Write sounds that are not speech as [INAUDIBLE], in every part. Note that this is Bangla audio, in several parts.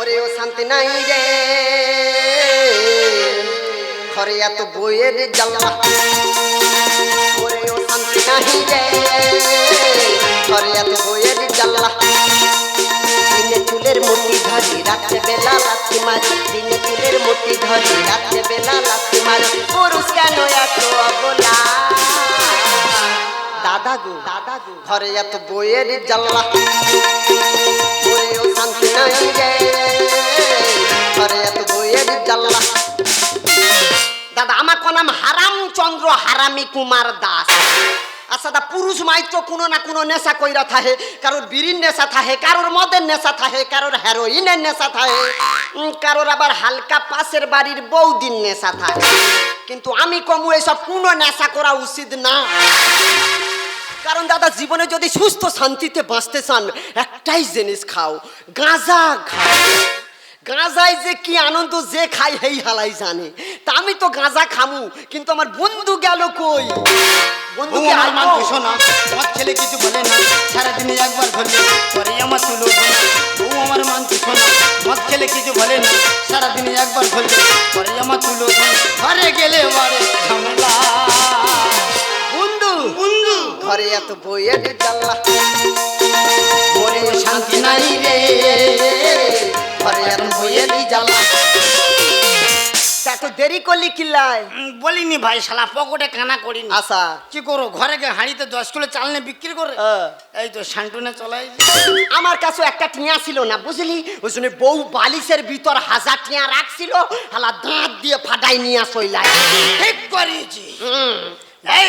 মরেও শান্তি নাই রে। ঘরে এত বইয়ের জ্বালা মরেও শান্তি নাই রে। ঘরে এত বইয়ের জ্বালা দিনে চুলের মুঠি ধরি, রাত্রে বেলা লাথি মারি। দিনে চুলের মুঠি ধরি, রাত্রে বেলা লাথি মারি। পুরুষ কেন এত অবলা? দাদা গো দাদা গো ঘরে এত বইয়ের জ্বালা শান্তি নাই রে ঘরে এত বইয়ের জ্বালা দাদা, আমার কোন নাম হারাম চন্দ্র হারামি কুমার দাস। আচ্ছা দা, পুরুষ মাই তো কোনো না কোনো নেশা কইরা থাহে কারোর বিড়ির নেশা থাহে কারোর মদের নেশা থাহে কারোর হেরোইনের নেশা থাহে কারোর আবার হালকা পাশের বাড়ির বৌদির নেশা থাকে। কিন্তু আমি কমু, এসব কোনো নেশা করা উচিত না। কারণ দাদা জীবনে যদি সুস্থ শান্তিতে বাঁচতে চান একটাই জিনিস খাও গাঁজা খাও। গাঁজায় যে কি আনন্দ যে খাই হেই হালাই জানে। তা আমি তো গাঁজা খামু কিন্তু আমার বন্ধু গেল কই? বন্ধু আমার মান আইলো? না আমার ছেলে কিছু বলে না সারাদিনে একবার ধরলে পরে আমার তুলো আমার মান না আমার ছেলে কিছু বলে না সারাদিনে একবার ধরলে পরে আমার তুলো ঘরে গেলে বারে ঝামেলা। বন্ধু বন্ধু ঘরে এত বইয়ের জ্বালা ওরে শান্তি নাই রে। ঘরে এত বইয়ের জ্বালা এত দেরি করলি কিল্লায় বলিনি ভাই শালা পকেটে কানা করিনি। আশা কি করো ঘরে গিয়ে হাঁড়িতে দশ কিলো চাল নিয়ে বিক্রি করে। এই তো শান্টুনে চলাই আমার কাছে একটা টিয়া ছিল না বুঝলি? ওই জন্য বউ বালিশের ভিতর হাজার টিয়া রাখছিল হালা দাঁত দিয়ে ফাটাই নিয়ে সইলাই ঠিক করিয়েছি এই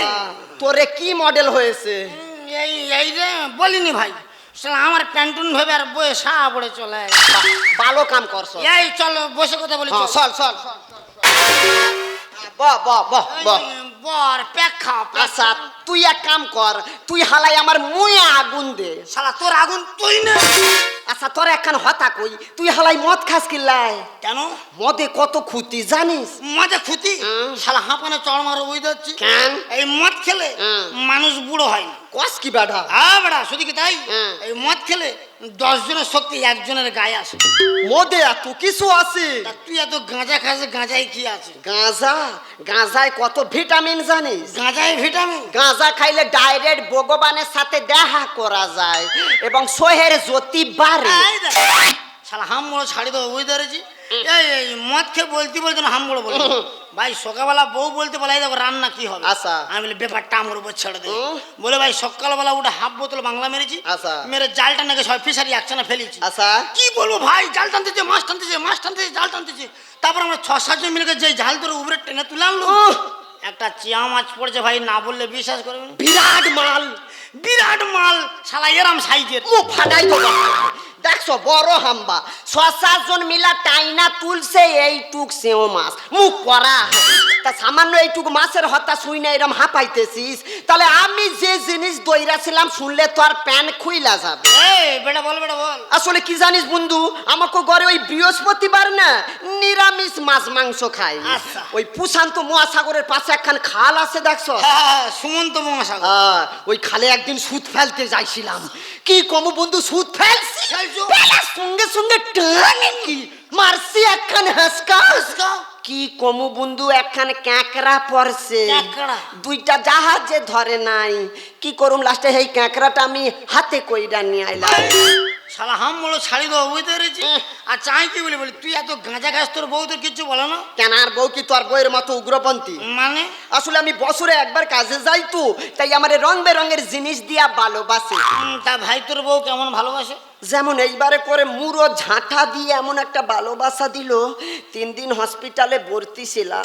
তোরে কি মডেল হয়েছে? এই এই রে বলিনি ভাই। শালা আমার প্যান্টুন ভেবে আর বয়ে সা পড়ে চলে ভালো কাম করছ। এই চলো বসে কথা বলি হ্যাঁ, চল। চল বাহ বাহ বাহ বাহ। বর প্যাক আচ্ছা তুই এক কাম কর তুই হালাই আমার মুয়ে আগুন দে। শালা তোর আগুন তুই না। আচ্ছা তোর একখান হতা কই তুই হালাই মদ খাস কিল্লাই কেন? মদে কত ক্ষতি জানিস? মজা খুতি হুম। শালা হাঁপানে চড় মারো বুঝতে পারছি কেন? এই মদ খেলে মানুষ বুড়ো হয় না। কস কি বেটা হ্যাঁ বেড়া শুধু কি তাই? এই মদ খেলে দশ সত্যি শক্তি একজনের গায়ে আসে মদে এত কিছু আছে। তা তুই এত গাঁজা খাস গাঁজায় কি আছে? গাঁজা? গাঁজায় কত ভিটামিন জানিস? গাঁজায় ভিটামিন? গাঁজা খাইলে ডাইরেক্ট ভগবানের সাথে দেখা করা যায় এবং সোহের জ্যোতি বাড়ে। শালা হাম বড় ছাড়ি দেবো বুঝতে পেরেছি এই মদ খেয়ে বলতে বলতে হাম বড় বলে ভাই সকালবেলা বউ বলতে বলে এই দেখো রান্না কি হবে? আচ্ছা। আমি বলি ব্যাপারটা আমার উপর ছেড়ে দে। বলে ভাই সকালবেলা উঠে হাফ বোতল বাংলা মেরেছি আচ্ছা। মেরে জালটা নাকি সব ফিসারি একসাথে ফেলেছি। আচ্ছা। কি বলব ভাই জাল টানতেছে মাছ টানতেছে মাছ টানতেছে জাল টানতেছে। তারপর আমরা ছ সাতজন মিলে যে জাল ধরে উপরে টেনে তুলে আনলো। একটা চিয়া মাছ পড়েছে ভাই না বললে বিশ্বাস করবেন বিরাট মাল। বিরাট মাল শালা এরাম সাইজের। মুখ ফাটাই তো দেখছ বড় হাম্বা। ছ সাতজন মিলা টাইনা তুলছে এইটুক সেও মাছ। মুখ পরা তা সামান্য এইটুকু মাছের হতা শুই না এরম হাঁপাইতেছিস? তাহলে আমি যে জিনিস দইরাছিলাম শুনলে তো আর প্যান খুইলা যাবে। বেটা বল বেটা বল। আসলে কি জানিস বন্ধু আমাকে ঘরে ওই বৃহস্পতিবার না নিরামিষ মাছ মাংস খাই। আচ্ছা। ওই প্রশান্ত মহাসাগরের পাশে একখান খাল আছে দেখছ? হ্যাঁ, হ্যাঁ, সুমন্ত মহাসাগর। ওই খালে একদিন সুদ ফেলতে যাইছিলাম। কি কমু বন্ধু সুদ ফেলছি? সঙ্গে সঙ্গে টানে কি মারছি একখান হাসকা। হাঁসকা? কি কমু বন্ধু একখান ক্যাকড়া পড়ছে? দুইটা জাহাজে ধরে নাই। কি করুম লাস্টে এই ক্যাকড়াটা আমি হাতে কইরা নিয়ে আইলাম। শালা হাম বলো ছাড়ি দেবো বুঝতে পেরেছি? আর চাই কি বলি বলি তুই এত গাঁজা খাস তোর বউ তোর কিচ্ছু বলো না? কেন আর বউ কি তোর বউয়ের মতো উগ্রপন্থী? মানে? আসলে আমি বছরে একবার কাজে যাই তো তাই আমার রং বেরঙের জিনিস দিয়া ভালোবাসে। তা ভাই তোর বউ কেমন ভালোবাসে? যেমন এইবারে করে মুড়ো ঝাঁটা দিয়ে এমন একটা ভালোবাসা দিল তিন দিন হসপিটালে ভর্তি ছিলাম।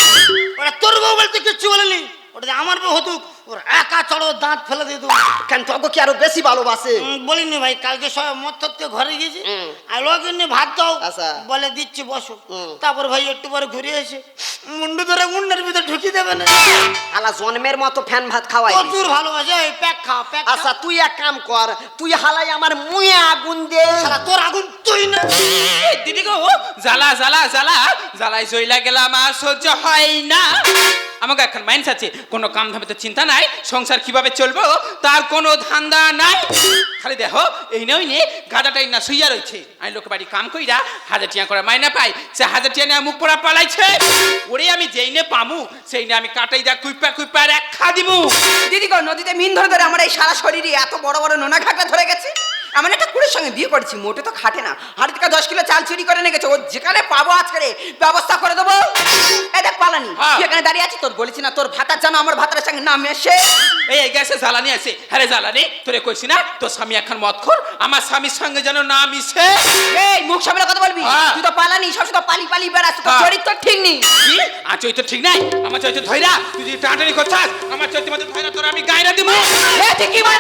ওটা তোর বউ বলতে কিচ্ছু বলেনি? ওটা আমার বউ হতুক ওর একা চড়ো দাঁত ফেলে দিয়ে দেবো। কেন তোকে কি আরও বেশি ভালোবাসে? বলিনি ভাই কালকে সবাই মদ থাকতে ঘরে গেছি আর লোক এমনি ভাত দাও আচ্ছা। বলে দিচ্ছি বসো। তারপর ভাই একটু পরে ঘুরে এসে মুন্ডু ধরে মুন্ডের দেবে না। আলা জন্মের মতো ফ্যান ভাত খাওয়াই। প্রচুর ভালোবাসে এই প্যাক খা প্যাক আচ্ছা তুই এক কাম কর তুই হালাই আমার মুয়ে আগুন দে। শালা তোর আগুন তুই না। দিদি গো জ্বালা জ্বালা জ্বালা। জ্বালাই জইলা গেলাম আর সহ্য হয় না। আমাকে এখন মাইন্স আছে, কোনো কাম ধামে তো চিন্তা নাই, সংসার কীভাবে চলবো, তার কোনো ধান্দা নাই। খালি দেখো, এই নই নে গাদাটাই না শুইয়া রয়েছে। আমি লোক বাড়ি কাম কইরা হাজার টিয়া করে মাইনা পাই, সে হাজার টিয়া নিয়ে মুখ পড়া পালাইছে। ওরে আমি যেই নে পামু, সেই নে আমি কাটাই দা কুইপা কুইপা রেখা দিমু। দিদি গো, নদীতে মিন ধরে ধরে আমার এই সারা শরীরে এত বড় বড় নোনা ঘাটা ধরে গেছে। এমন একটা কুড়ির সঙ্গে বিয়ে করেছি মোটে তো খাটে না। হাড়ি থেকে দশ কিলো চাল চুরি করে নিয়ে গেছে ও যেখানে পাবো আজকে ব্যবস্থা করে দেবো। এ দেখ পালানি হ্যাঁ। তুই এখানে দাঁড়িয়ে আছিস? তোর বলেছি না তোর ভাতার জানো আমার ভাতার সঙ্গে নাম এসে এই গ্যাসে জ্বালানি আছে। হ্যাঁ জ্বালানি তোরে কইছি না তোর স্বামী এখন মদ খোর আমার স্বামীর সঙ্গে যেন না মিশে। এই মুখ সামনে কথা বলবি? হ্যাঁ। তুই তো পালানি সবসময় পালি পালি বেড়াস তোর হ্যাঁ। চরিত্র ঠিক নেই। কি? আর চৈত্র ঠিক নাই? আমার চৈত্র ধৈরা তুই যদি টাটানি করছাস আমার চৈত্র মধ্যে ধৈরা তোর আমি দিব। কি মার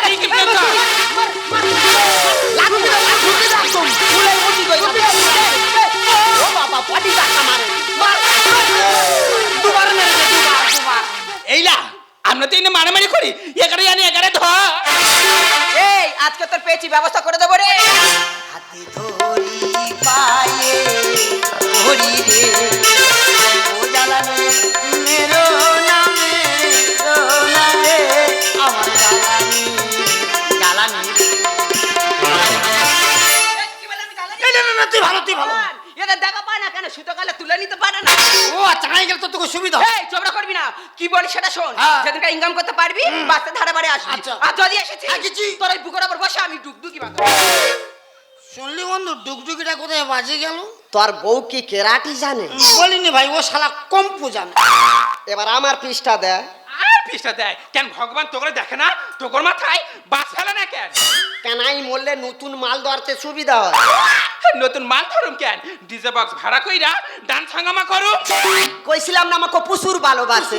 এইলা আমরা তো এনে মারামারি করি। এগারে জানি এগারে ধর। এই আজকে তোর পেয়েছি ব্যবস্থা করে দেবো রে। হাতে ধরি পায়ে ধরি রে। ও জ্বালানে মেরো নামে তুই ভালো। দেখা পায় না কেন? সুতোকালে তুলে নিতে পারে না। ও আচ্ছা গেলে তো তোকে সুবিধা। এই চোপড়া করবি না। কি বলি সেটা শোন হ্যাঁ। ইনকাম করতে পারবি বাসে ধারে বাড়ি আসবি। আচ্ছা। আর যদি এসেছিস তোর ওই বুকের ওপর বসে আমি বাঁধবো শুনলি বন্ধু ডুকডুকিটা কোথায় বাজে গেল? তোর বউ কি কেরাটি জানে? বলিনি ভাই ও শালা কম্পু জানে। এবার আমার পৃষ্ঠা দেয় পিসটা দেয়। কেন ভগবান তোকে দেখে না? তোর মাথায় বাস ফেলে না কেন? কেনাই মরলে নতুন মাল ধরতে সুবিধা হয়? নতুন মাল ধরুম কেন? ডিজে বক্স ভাড়া কইরা ডান্স হাঙ্গামা করু কইছিলাম না আমাকে প্রচুর ভালোবাসে।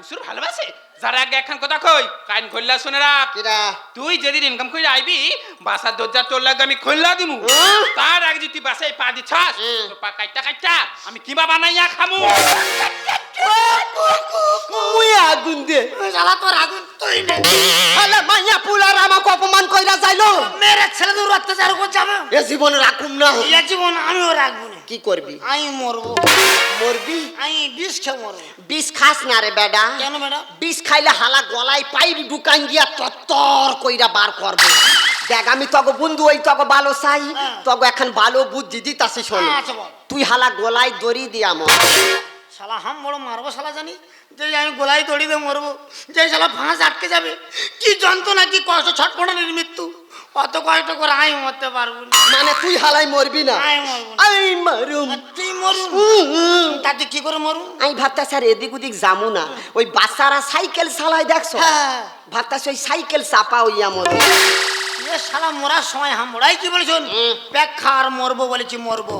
উসুর ভালোবাসে। যারা আগে এখন কথা কই কাইন খোল্লা শুনে রাখ। কিরা? তুই যেদিন ইনকাম করে আইবি বাসার দরজা তোর লাগে আমি খোল্লা দিমু। তার আগে যদি বাসায় পা দিছাস। তোর পা কাইটা কাইটা আমি কিবা বানাইয়া খামু? মুই আগুন দে। শালা তোর আগুন তুই নে। শালা মাইয়া পুলার আমাকে অপমান কইরা যাইলো। মেরে ছেলে দূর অত্যাচার করে যাবে এ জীবন রাখুম না। জীবন আমিও রাখব না। কি করবি? আমি মরবো। মরবি? আমি বিষ খেয়ে মরবো। বিষ খাস না রে বেডা। কেন ম্যাডাম বিষ খাইলে হালা গলায় পাইপ ঢুকান গিয়া তত্তর কইরা বার করব। দেখ আমি তগো বন্ধু ওই তগো ভালো চাই। হ্যাঁ। তগো এখন ভালো বুদ্ধি দিতাছি শোন। আচ্ছা তুই হালা গলায় দড়ি দিয়া মর। শালা হাম বড় মারবো শালা জানি? যে আমি গোলাই দড়ি দিয়ে মরবো। যে শালা ফাঁস আটকে যাবে। কি যন্ত্রণা কি কষ্ট ছটফটানির মৃত্যু। অত কষ্ট করে আমি মরতে পারব না। মানে তুই হালাই মরবি না? আমি। মারুম। তুই উম। তাতে কি করে মরুন আমি ভাবতাছি আর এদিক ওদিক যামু না। ওই বাচ্চারা সাইকেল চালায় দেখছ? হ্যাঁ। ভাবতাছি ওই সাইকেল চাপা হইয়া মরবো। এ সারা মরার সময় হ্যাঁ মরাই কি বলেছেন প্যাক খার মরবো বলেছি মরবো।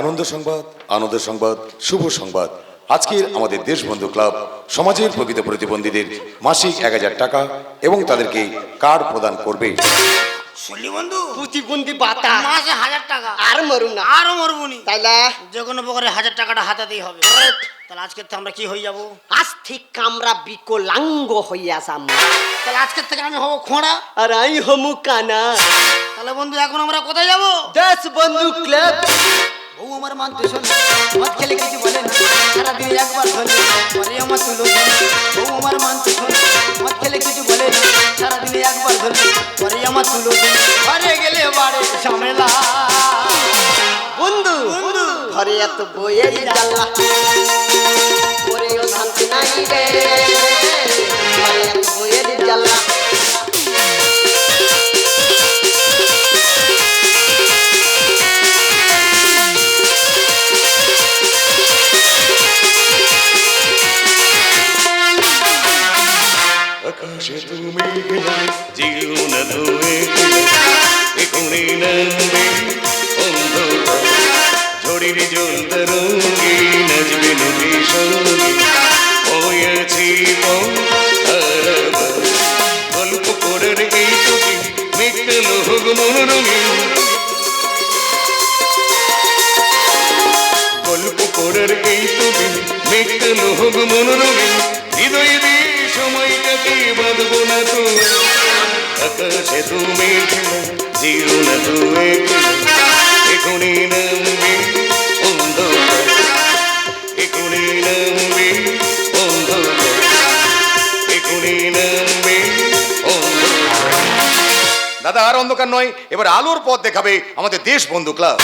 আনন্দ সংবাদ আনন্দ সংবাদ শুভ সংবাদ। আজকের আমাদের দেশবন্ধু ক্লাব সমাজের প্রকৃত প্রতিবন্ধীদের মাসিক এক হাজার টাকা এবং তাদেরকে কার্ড প্রদান করবে। শুনলি বন্ধু? প্রতিবন্ধী বাতা। মাসে হাজার টাকা। আর মরুম না। আরও মরবো নি। তাইলে? যে কোনো প্রকারে হাজার টাকাটা হাতাতেই হবে। তাহলে আজকের থেকে আমরা কি হয়ে যাব? আজ ঠিক আমরা বিকলাঙ্গ হইয়া যাম। তাহলে আজকের থেকে আমি হব খোঁড়া। আর আমি হমু কানা। তাহলে বন্ধু এখন আমরা কোথায় যাব? দেশ বন্ধু ক্লাব। বউ আমার মানতে শোন মদ খেলে কিছু বলে না সারাদিন একবার ধরে পরে আমার তুলো ধরে বউ আমার মানতে শোন মদ খেলে কিছু বলে না সারাদিন একবার ধরে পরে আমার তুলো ধরে ঘরে গেলে বাড়ে ঝামেলা বন্ধু ঘরে এত বইয়ের জ্বালা ওরেও শান্তি নাই রে ঘরে এত বইয়ের জ্বালা ঝড়ির জল তরঙ্গি নজবে নদী সঙ্গে সময়টাকে বাঁধবো না তো আকাশে তুমি আন্ধার অন্ধকার নয় এবার আলোর পথ দেখাবে আমাদের দেশ বন্ধু ক্লাব।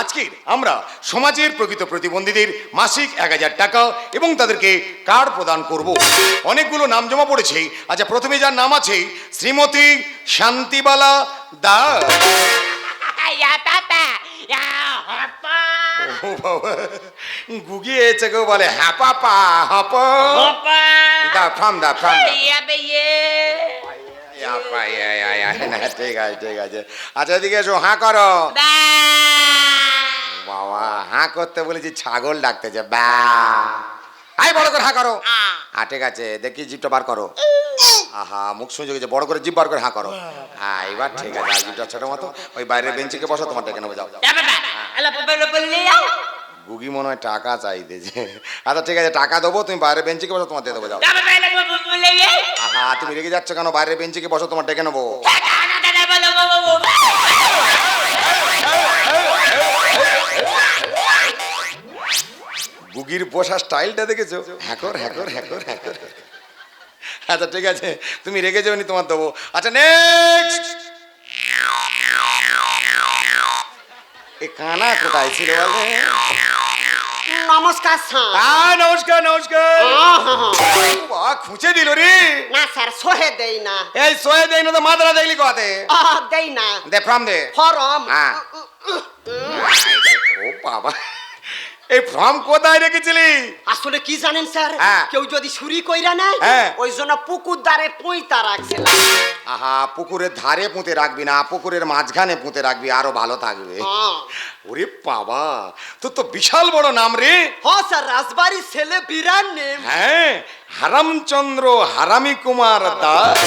আজকে আমরা সমাজের প্রকৃত প্রতিবন্ধীদের মাসিক এক হাজার টাকা এবং তাদেরকে কার্ড প্রদান করব। অনেকগুলো নাম জমা পড়েছে। আচ্ছা প্রথমে যার নাম আছে শ্রীমতী শান্তিবালা দাস। গুগিয়েছে গো বলে হ্যাপা পা হপ। দা ফ্রাম দা ফ্রাম [LAUGHS] ঠিক আছে ঠিক আছে। আচ্ছা এদিকে এসো হাঁ করো। বাবা হাঁ করতে বলেছি ছাগল ডাকতেছে ব্যা। আই বড় করে হাঁ করো। হ্যাঁ ঠিক আছে দেখি জিপটা বার করো। আহা মুখ শুনে গেছে বড় করে জিপ বার করে হাঁ করো। হ্যাঁ এবার ঠিক আছে জিপটা ছোট মতো ওই বাইরের বেঞ্চিকে বসো তোমার ডেকে নেব যাও। গুগি মনে হয় টাকা চাইতেছে আচ্ছা ঠিক আছে টাকা দেবো তুমি বাইরের বেঞ্চিকে বসো তোমার দিয়ে দেবো যাও। আহা তুমি রেগে যাচ্ছ কেন? বাইরের বেঞ্চিকে বসো তোমার ডেকে নেব। গুগির বসা স্টাইলটা দেখেছ? হ্যাকর হ্যাকর হ্যাকর হ্যাকর। আচ্ছা ঠিক আছে তুমি রেগে নি তোমার দেবো। আচ্ছা নেক্সট এ কানা কোথায় ছিল বলে? নমস্কার স্যার। হ্যাঁ নমস্কার নমস্কার। হ্যাঁ। খুঁজে দিল রে। না স্যার সোহে দেই না। এই সোহে দেই না তো মাদ্রা দেখলি কোয়াতে? দেই না। দে ফ্রম দে। ফরম। হ্যাঁ। ও বাবা। এই ফর্ম কোথায় রেখেছিলি আসলে কি জানেন স্যার হ্যাঁ। কেউ যদি ছুরি কইরা নেয় হ্যাঁ। ওই জন্য পুকুর ধারে পুঁইতা রাখছিলাম আহা পুকুরের ধারে পুঁতে রাখবি না পুকুরের মাঝখানে পুঁতে রাখবি আরও ভালো থাকবে। ওরে বাবা তোর তো বিশাল বড় নাম রে হ্যাঁ স্যার রাজবাড়ির ছেলে বিরান নেম হ্যাঁ হারামচন্দ্র হারামি কুমার দাস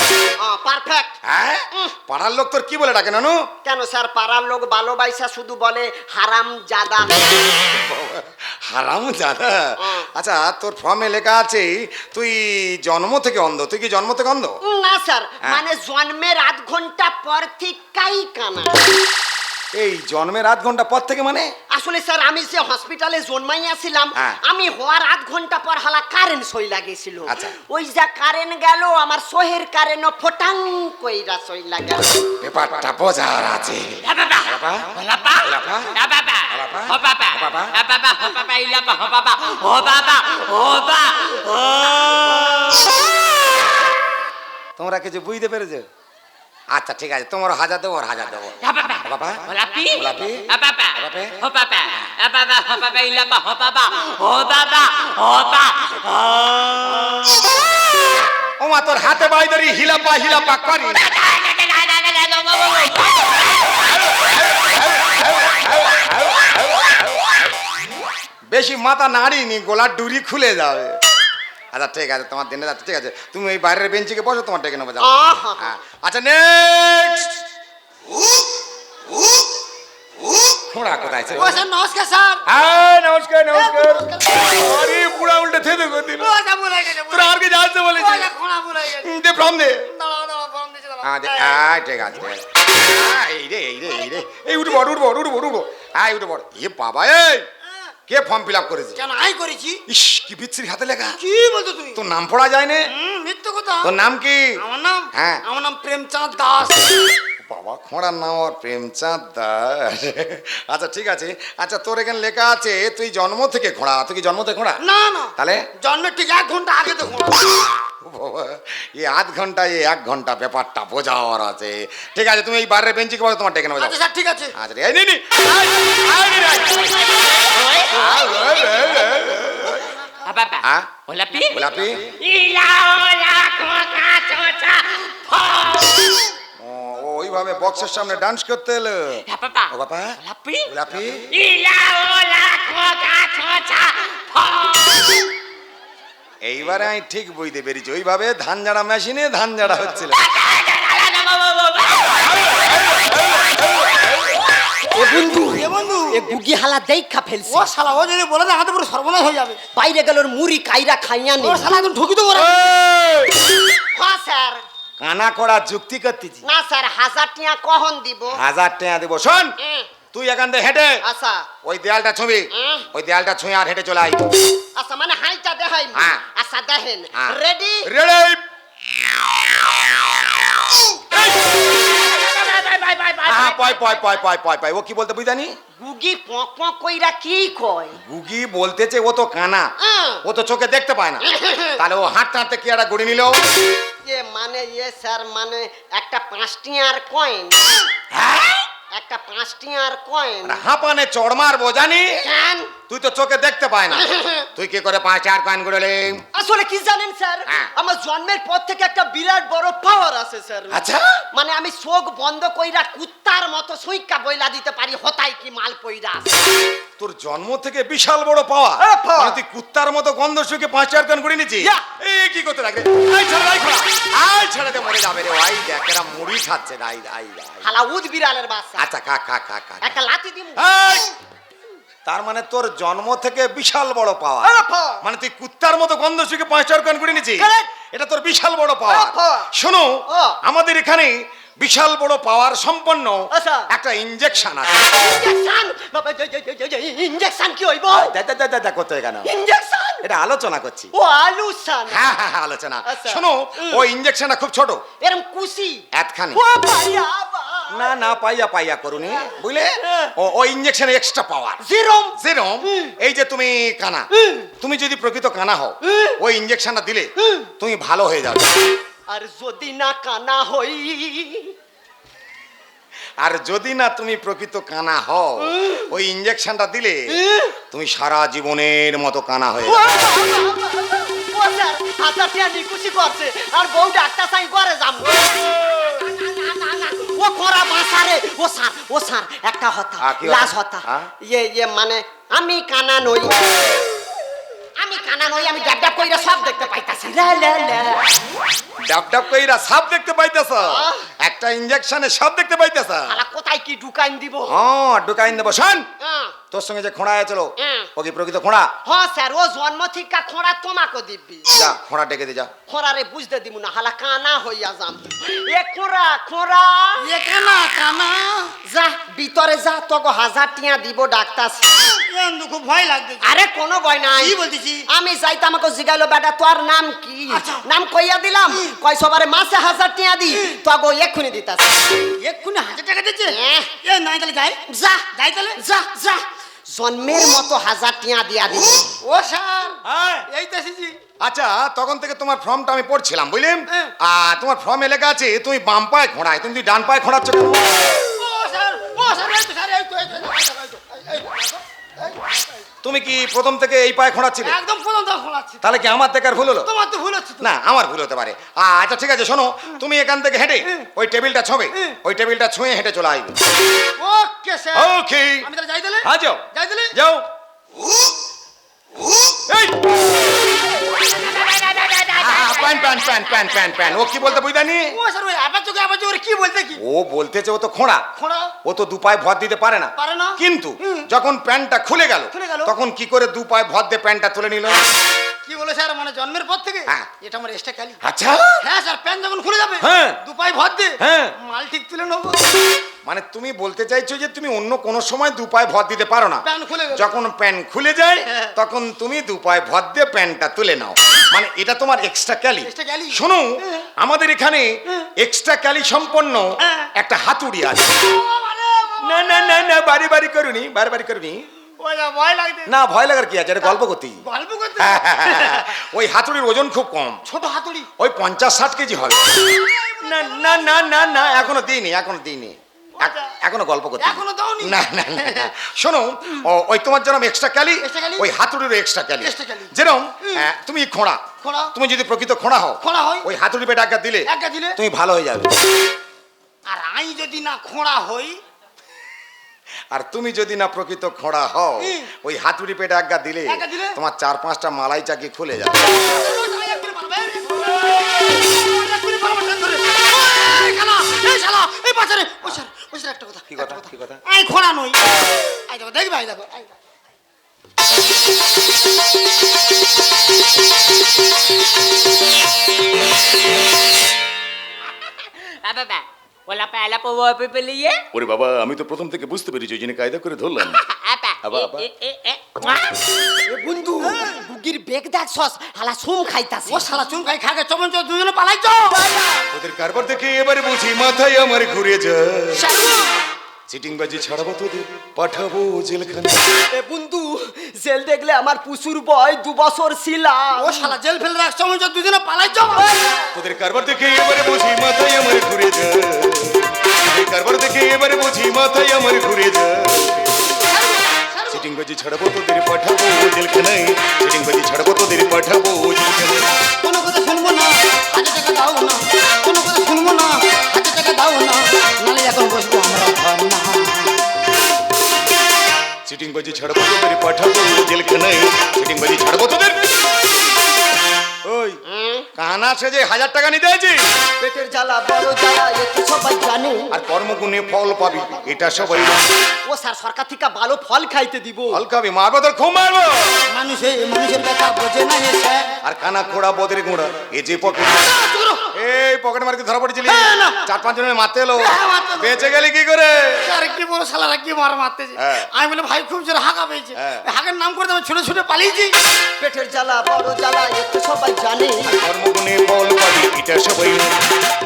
পারফেক্ট হ্যাঁ? পাড়ার লোক তোর কি বলে ডাকে নানু? কেন স্যার পাড়ার লোক ভালোবাসা শুধু বলে হারাম জাদা হারাম জাদা আচ্ছা তোর ফর্মে লেখা আছে তুই জন্ম থেকে অন্ধ তুই কি জন্ম থেকে অন্ধ? না স্যার হ্যাঁ। মানে জন্মের আধ ঘণ্টা পর থেকেই কানা। এই জন্মের আধ ঘণ্টা পর থেকে মানে আসলে স্যার আমি যে হসপিটালে জন্মাইয়াছিলাম হ্যাঁ। আমি হওয়ার আধ ঘণ্টা পর হালা কারেন্ট সই লাগেছিল আচ্ছা। ওই যা কারেন্ট গেল আমার সোহের কারেন্ট ফটাং কইরা সই লাগা ব্যাপারটা বোঝার আছে তোমরা কিছু বুঝতে পেরেছ আচ্ছা ঠিক আছে তোমার হাজার দেবো আর হাজার দেবো বাবা গোলাপি? গোলাপি? ও মা তোর হাতে বাইদারি হিলাপা হিলাপা করি বেশি মাথা নাড়িনি গোলার ডুরি খুলে যাবে আচ্ছা ঠিক আছে তোমার দিনে যাচ্ছে ঠিক আছে। তুমি ওই বাইরের বেঞ্চিকে বসো তোমার ডেকে নেব যাও। হ্যাঁ। আচ্ছা নেক্সট খোঁড়া কোথায় ছিল? নমস্কার স্যার। হ্যাঁ নমস্কার নমস্কার। আরে পুরা উল্টে থেদে করে দিল তোরা আর কি যাচ্ছে বলেছি। দে ফর্ম দে। হ্যাঁ দে হ্যাঁ ঠিক আছে হ্যাঁ, এই রে এই রে এই রে। এই উঠবো উঠবো উঠবো উঠবো। হ্যাঁ উঠবো এ বাবা এই! কে ফর্ম ফিল আপ করেছে? কেন আই করেছি? ইস কি বিচ্ছিরি হাতে লেখা। কি বলতো তুমি? তোর নাম পড়া যায় না হুম, মিথ্যে কথা। তোর নাম কি? আমার নাম? হ্যাঁ। আমার নাম প্রেমচাঁদ দাস। বাবা খোঁড়ার নাম আর প্রেমচাঁদ দাস। আচ্ছা ঠিক আছে। আচ্ছা তোর এখানে লেখা আছে তুই জন্ম থেকে খোঁড়া। তুই কি জন্ম থেকে খোঁড়া? না না। তাহলে? জন্মের ঠিক এক ঘণ্টা আগে তো বাবা, এই আধ ঘণ্টা এই এক ঘণ্টা ব্যাপারটা বোঝাওয়ার আছে। ঠিক আছে তুমি এই বাইরের বেঞ্চিকে বলো? তোমার ডেকে নেব আচ্ছা স্যার ঠিক আছে। আচ্ছা এই নি নি। আয়, আয় নি রে, আয়। হ্যাঁ গোলাপি ওইভাবে বক্সের সামনে ডান্স করতে এলো? ও বাবা। গোলাপি? এইবারে আমি ঠিক বুঝতে পেরেছি। ওইভাবে ধান ঝাড়া মেশিনে ধান ঝাড়া হচ্ছিল। এ বন্ধু এ বন্ধু। এ গুগি হালা দেখা ফেলছি। ও শালা ও যদি বলে হাতে পুরো সর্বনাশ হয়ে যাবে। বাইরে গেল মুড়ি কাইরা খাইয়া ও শালা একদম। হ্যাঁ স্যার। কানা করা যুক্তি করতেছি। না স্যার হাজার টিয়া কখন দিব? হাজার টাকা দেবো। শোন! তুই এখান থেকে হেঁটে। আচ্ছা। ওই দেয়ালটা ছবি। ওই দেয়ালটা ছুঁয়ে আর হেঁটে চলে আই আচ্ছা মানে হাইটা দেখাই। হ্যাঁ। আচ্ছা দেখেন। হ্যাঁ। রেডি রেডি হ্যাঁ পয় পয় পয় পয় পয় পয়। ও কি বলতে বুঝানি? গুগি পক পক কইরা কি কয়? গুগি বলতেছে ও তো কানা। হ্যাঁ। ও তো চোখে দেখতে পায় না। [LAUGHS] তাহলে ও হাঁটতে হাঁটতে কি একটা গড়ি নিল? এ মানে ইয়ে স্যার মানে একটা পাঁচটি আর কয়েন একটা পাঁচটি আর কয়েন হাঁপানে চড় মারবো জানি। কেন তুই তো চোখে দেখতে পায় না। তুই কি করে পাঁচ চার কয়েন গড়লে? আসলে কি জানেন স্যার? হ্যাঁ। আমার জন্মের পর থেকে একটা বিরাট বড় পাওয়ার আছে স্যার। আচ্ছা? মানে আমি চোখ বন্ধ কইরা কুত্তার মতো সুইকা বইলা দিতে পারি হতাই কি মাল পইরা। তোর জন্ম থেকে বিশাল বড় পাওয়া এ, পাওয়া। মানে তুই কুত্তার মতো গন্ধ শুকে পাঁচ চার কয়েন করে নিচ্ছি ইয়া। এই কি করতে লাগে আই ছেড়ে আই ছেড়ে দে মরে যাবে রে। ভাই দেখ এরা মুড়ি খাচ্ছে। আই আই আই। হালা উদ বিড়ালের বাচ্চা। আচ্ছা খা খা খা খা। একটা লাথি দিম! তার মানে তোর জন্ম থেকে বিশাল বড় পাওয়া মানে তুই কুত্তার মতো গন্ধ শুকে পাঁচ চার কয়েন করে নিচ্ছি এটা তোর বিশাল বড় পাওয়া শোনো আমাদের এখানে বিশাল বড় পাওয়ার সম্পন্ন আচ্ছা। একটা ইঞ্জেকশন আছে। ইঞ্জেকশন কি হইব? দেখ করতে কেন এটা আলোচনা করছি। ও আলু সান হ্যাঁ হ্যাঁ হ্যাঁ আলোচনা। আচ্ছা। শোনো। ওই ইঞ্জেকশনটা খুব ছোট। এরম কুসি এতখানি। ও না না পাইয়া পাইয়া করুনি। বুঝলে? ও ওই ইঞ্জেকশনে এক্সট্রা পাওয়ার জিরোম যেরম এই যে তুমি কানা তুমি যদি প্রকৃত কানা হও। ওই ইঞ্জেকশনটা দিলে তুমি ভালো হয়ে যাবে। আর যদি না কানা হই আর যদি না তুমি প্রকৃত কানা হও ওই ইঞ্জেকশনটা দিলে তুমি সারা জীবনের মতো কানা হয়ে ও যাবে। ও হাতা টিয়া করছে। আর বউ ডাক্তার সাইন করে যাম। ও করা বাসারে। ও স্যার ও স্যার একটা হতা হতা? লাশ হতা? ইয়ে ইয়ে মানে আমি কানা নই। আমি কানা নই আমি ডাব ডাব কইরা সব দেখতে পাইতাছি। লা লা লা। ডাব ডাব কইরা সব দেখতে পাইতাছ? একটা ইঞ্জেকশনে সব দেখতে পাইতেছ? কি ঢুকাইন দিব? হ্যাঁ ঢুকাইন দেবো। শোন হ্যাঁ। তোর সঙ্গে যে খোঁড়া আছিল হ্যাঁ। ও কি প্রকৃত খোঁড়া? হ্যাঁ স্যার ও জন্ম থেকে খোঁড়া তোমাকে দিবি। যা খোঁড়া ডেকে দে যা। খোঁড়ারে বুঝতে দিব না হালা কানা হইয়া যাম। এ খোঁড়া খোঁড়া। এ কানা কানা। যা ভিতরে যা তোকে হাজার টিয়া দিব ডাক্তার। খুব ভয় লাগছে। আরে কোনো ভয় নাই। কি বলতেছি? আমি যাইতে আমাকে জিগাইলো বেটা তোর নাম কি? আচ্ছা। নাম কইয়া দিলাম। কয় সবারে মাসে হাজার টিয়া দি তোকে এক্ষুনি দিতাস এক্ষুনি হাজার টাকা দিচ্ছে? এহ। এ নাই তাহলে যাই যা যাই তাহলে যা যা জন্মের মতো হাজার টিয়া দিয়া দিব ও স্যার হ্যাঁ এই তো এসেছি আচ্ছা তখন থেকে তোমার ফর্মটা আমি পড়ছিলাম বুঝলেন হ্যাঁ। আর তোমার ফর্মে লেখা আছে তুমি বাম পায়ে খোঁড়ায় তুমি যদি ডান পায়ে খোঁড়াচ্ছ কেন ও স্যার ও স্যার এই তো স্যার এই তো এই তো, তুমি কি প্রথম থেকে এই পায়ে খোঁড়াচ্ছিলে? একদম প্রথম থেকে খোঁড়াচ্ছি। তাহলে কি আমার থেকে আর ভুল হলো? তোমার তো ভুল হচ্ছে না আমার ভুল হতে পারে। আচ্ছা ঠিক আছে শোনো তুমি এখান থেকে হেঁটে ওই টেবিলটা ছবে। ওই টেবিলটা ছুঁয়ে হেঁটে চলে আসবে। Okay sir. ওকে। আমি তাহলে যাই দিলে হ্যাঁ যাও। যাই দিলে যাও। এই! Pan pan pan pan pan pan. ও কি বলতে বুঝদানি ও স্যার ওই আবার চোখে আবার চোখে কি বলতে কি? ও বলতেছে ও তো খোঁড়া। খোঁড়া? ও তো দু পায়ে ভর দিতে পারে না। পারে না। কিন্তু যখন প্যান্টটা খুলে গেল খুলে গেল। তখন কি করে দু পায়ে ভর দিয়ে প্যান্টটা তুলে নিল? কি বলে স্যার মানে জন্মের পর থেকে হ্যাঁ। এটা আমার এক্সট্রা খালি আচ্ছা হ্যাঁ স্যার প্যান যখন খুলে যাবে হ্যাঁ। দু পায়ে ভর দে হ্যাঁ। মাল ঠিক তুলে নেব মানে তুমি বলতে চাইছো যে তুমি অন্য কোনো সময় দু পায়ে ভর দিতে পারো না যখন প্যান খুলে যায় হ্যাঁ। তখন তুমি দু পায়ে ভর দিয়ে প্যানটা তুলে নাও মানে এটা তোমার এক্সট্রা ক্যালি। শোনো হ্যাঁ। আমাদের এখানে এক্সট্রা ক্যালি সম্পন্ন। একটা হাতুড়ি আছে না না না না বাড়ি বাড়ি করুনি বাড়ি বাড়ি করুনি ভয় না ভয় লাগার কি আছে? এটা গল্প করতে গল্প করতে? [LAUGHS] ওই হাতুড়ির ওজন খুব কম। ছোট হাতুড়ি? ওই পঞ্চাশ ষাট কেজি হবে। না না না না না এখনও দিইনি এখনও দিইনি। এখনও গল্প করতে এখনও দাওনি? না না না। শোনো ওই তোমার জন্য এক্সট্রা ক্যালি? ওই হাতুড়ির এক্সট্রা ক্যালি। যেরকম আহ, তুমি খোঁড়া। খোঁড়া। তুমি যদি প্রকৃত খোঁড়া হও খোঁড়া হই। ওই হাতুড়ি পেটে একটা দিলে একটা দিলে? তুমি ভালো হয়ে যাবে। আর আমি যদি না খোঁড়া হই আর তুমি যদি না প্রকৃত খোঁড়া হও ওই হাতুড়ি পেটে একটা দিলে তোমার চার পাঁচটা মালাই চাকি খুলে যাবে কি কথা, কি কথা? আই খোঁড়া নই আই দেখো দেখবে আই দেখো আই দেখো। বাবা ওলা পেলা পেলিয়ে ওরে বাবা আমি তো প্রথম থেকে বুঝতে পেরেছি ওই জন্য কায়দা করে ধরলাম বন্ধু বেগ দেখ সস হালা খাইতাছে ও শালা চুন খাই খাগে চমন চো দুজনে পালাইছ ওদের কারবার দেখে এবারে বুঝি মাথায় আমার ঘুরে যায় সিটিং বাজি ছাড়াবো তোদের পাঠাবো জেলখানে এ বন্ধু জেল দেখলে আমার পুসুর বয় দু বছর ছিলাম। ও শালা জেল ফেলে রাখ চমন চো দুজনে পালাইছ? তোদের কারবার দেখে এবারে বুঝি মাথায় আমার ঘুরে যায়। কারবার দেখে এবারে বুঝি মাথায় আমার ঘুরে যায়। সিটিং বাজি ছাড়াবো তোদের পাঠাবো জেলখানায়। সিটিং বাজি ছাড়াবো তোদের পাঠাবো জেলখানায়। কোনো কথা শুনব না হাজার টাকা দাও না। কোনো কথা শুনব না হাজার টাকা দাও না। নালে এখন বসবো আমরা না সিটিং বাজি ছাড়বো তোদের পাঠাবো জেলখানায় সিটিং বাজি ছাড়বো তোদের ওই কানা সেজে হাজার টাকা নিতে আছি পেটের জ্বালা বড় জ্বালা একটু সবাই জানে? আর কর্মগুণে ফল পাবি এটা সবাই জানে। ও স্যার সরকার থেকে ভালো ফল খাইতে দিব। ফল খাবি মারবো তোর খুব মারবো। মানুষে মানুষের কথা বোঝে না এসে আর কানা খোড়া বদের গোড়া এ যে পকেট এই পকেট মার্কে ধরা পড়েছিলি? চার পাঁচ জনের মারতে এলো। বেঁচে গেলি কি করে? আর কি বড় শালারা কি মার মারতেছে। হ্যাঁ। আমি বলে ভাই খুব জোরে হাগা পেয়েছে। হ্যাঁ। হাগার নাম করে আমি ছুটে ছুটে পালিয়েছি। পেটের জ্বালা বড় জ্বালা একটু সবাই জানে? আর কর্মগুণে বল পারি এটা সবাই।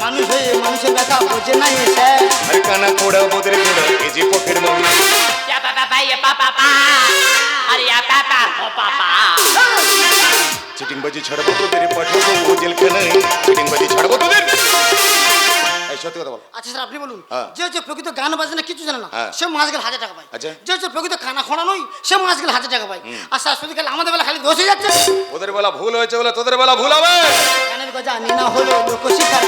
মানুষ হয়ে মানুষের ব্যথা বোঝে নাই স্যার আর কানা কোড়া বদের গোড়া এই যে পকেট মন. চিটিং বাজি ছাড়বো তোদের পাঠাবো জেলখানায় সত্যি কথা বল। আচ্ছা স্যার আপনি বলুন। যে যে প্রকৃত গান বাজনা কিছু জানে না হ্যাঁ। সে মাস গেলে হাজার টাকা পায়। যে যে প্রকৃত খানা খোনা নই সে মাস গেলে হাজার টাকা পায়। আর শুধু খালি আমাদের বেলা খালি দোষ হয়ে যাচ্ছে। ওদের বেলা ভুল হয়েছে বলে তোদের বেলা ভুল হবে। গানের গজা নিনা হলো লোকশিক্ষার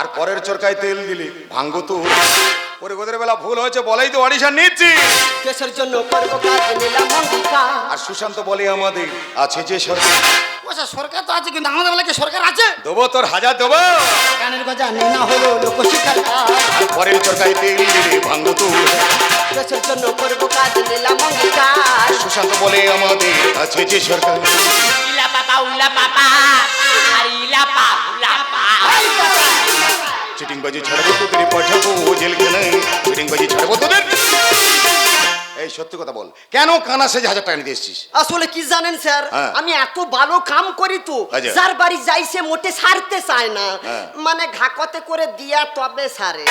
আর পরের চরকায় তেল দিলি ভাঙ্গো তো ওরে ওদের বেলা ভুল হয়েছে বলেই তো অডিশন নিচ্ছি। দেশের জন্য করব কাজ নিলাম অঙ্গীকার। আর সুশান্ত বলে আমাদের আছে যে সরকার। ও স্যার সরকার তো আছে কিন্তু আমাদের বেলা কি সরকার আছে? দেবো তোর হাজার দেবো। গানের গজা নিনা হলো লোকশিক্ষার আর পরের চরকায় তেল দিলি ভাঙ্গো তো দেশের জন্য করব কাজ নিলাম অঙ্গীকার। সুশান্ত বলে আমাদের আছে যে সরকার। Ila pa pa ula pa pa. Ari la pa ula cheating বাজি ছাড়বো তোদের পাঠাবো জেলখানায় চিটিং বাজি ছাড়বো তোদের। এই সত্যি কথা বল। কেন কানা সেজে হাজার টাকা নিতে এসছিস? আসলে কি জানেন স্যার? হ্যাঁ। আমি এত ভালো কাম করি তো আচ্ছা। যার বাড়ি যাইছে মোটে সারতে চায় না। হ্যাঁ। মানে ঘাকতে করে দিয়া তবে সারে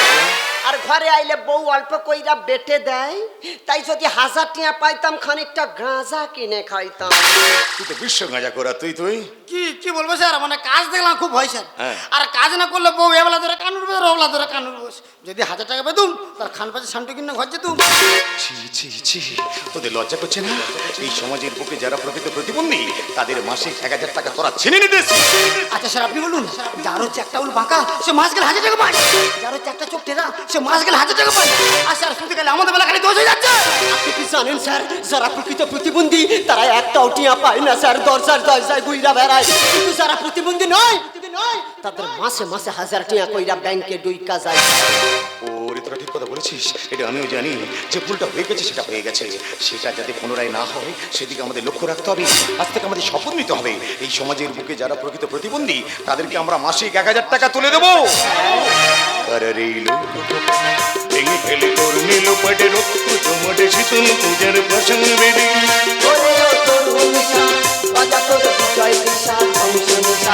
আর ঘরে আইলে বউ অল্প কইরা বেটে দেয়। তাই যদি হাজার টিয়া পাইতাম খানিকটা গাঁজা কিনে খাইতাম। তুই তো বিশ্ব গাঁজা করা তুই তুই? কি কি বলব স্যার? মানে কাজ দেখলাম খুব ভয় স্যার। হ্যাঁ। আর কাজ না করলে বউ এবেলা ধরে কানুর বের ওবেলা ধরে কানুর বস। যদি হাজার টাকা পেতুম তার খান পাশে শান্তি কিনে ঘর যেতুম। ছি ছি ছি তোদের লজ্জা করছে না? এই সমাজের বুকে যারা প্রকৃত প্রতিবন্ধী তাদের মাসিক এক হাজার টাকা তোরা ছিনে নিতে আচ্ছা স্যার আপনি বলুন যার হচ্ছে একটা উল বাঁকা সে মাস গেলে হাজার টাকা পায়। যার হচ্ছে একটা চোখ টেরা সে মাস গেলে হাজার টাকা পায়। আর স্যার শুনতে গেলে আমাদের বেলা খালি দোষ হয়ে যাচ্ছে। আপনি কি জানেন স্যার যারা প্রকৃত প্রতিবন্ধী তারা একটাও টিয়া পায় না স্যার দরজার দরজায় গুইরা বেড়ায়। কিন্তু যারা প্রতিবন্ধী নয় তাদের মাসে মাসে হাজার টিয়া কইরা ব্যাংকে ডুইকা যায়। ওরে তোরা ঠিক কথা বলেছিস এটা আমিও জানি যে ভুলটা হয়ে গেছে সেটা হয়ে গেছে। সেটা যাতে পুনরায় না হয় সেদিকে আমাদের লক্ষ্য রাখতে হবে আজ থেকে আমাদের শপথ নিতে হবে। এই সমাজের বুকে যারা প্রকৃত প্রতিবন্ধী তাদেরকে আমরা মাসিক এক হাজার টাকা তুলে দেবো। ভেঙে ফেলে তোর নীল পাটে রক্ত জমাটে শীতল পূজার প্রসঙ্গ বেড়ে তরুণ বাজা তোর বিজয় দিশা, ধ্বংস নিশা,